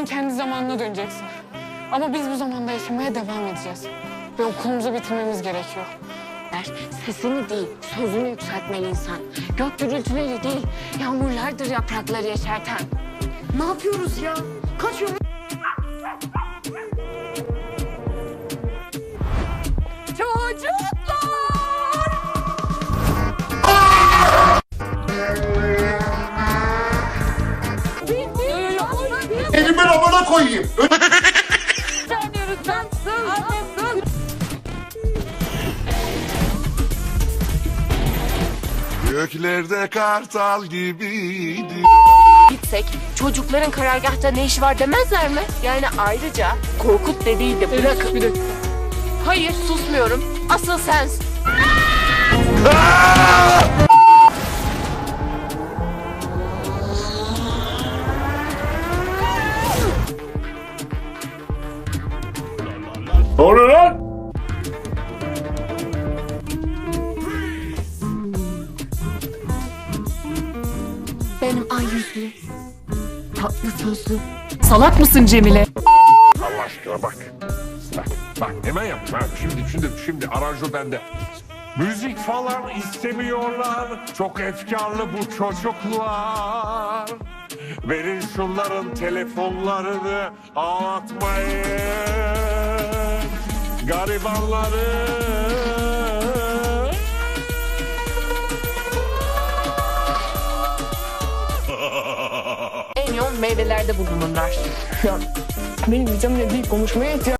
Sen kendi zamanına döneceksin. Ama biz bu zamanda yaşamaya devam edeceğiz. Ve okulumuzu bitirmemiz gerekiyor. Der, Sesini değil, sözünü yükseltmeli insan. Gök gürültüleri değil, yağmurlardır yaprakları yeşerten. Ne yapıyoruz ya? Kaçıyor. Koyayım. Göklerde kartal gibiydi. gitsek çocukların karargahta ne işi var demezler mi? Yani ayrıca Korkut dediği de dakika. Hayır susmuyorum. Asıl sensin. Ne oluyor lan? Benim ay yüzlü, tatlı sözlü. Salak mısın Cemile? Allah aşkına bak. Bak, bak hemen yap. Ha, şimdi, şimdi, şimdi aranjö bende. Müzik falan istemiyorlar. Çok efkarlı bu çocuklar. Verin şunların telefonlarını ağlatmayın. Garibanları. En yoğun meyvelerde bulunurlar. Ya benim Cemile değil konuşmaya ihtiyacım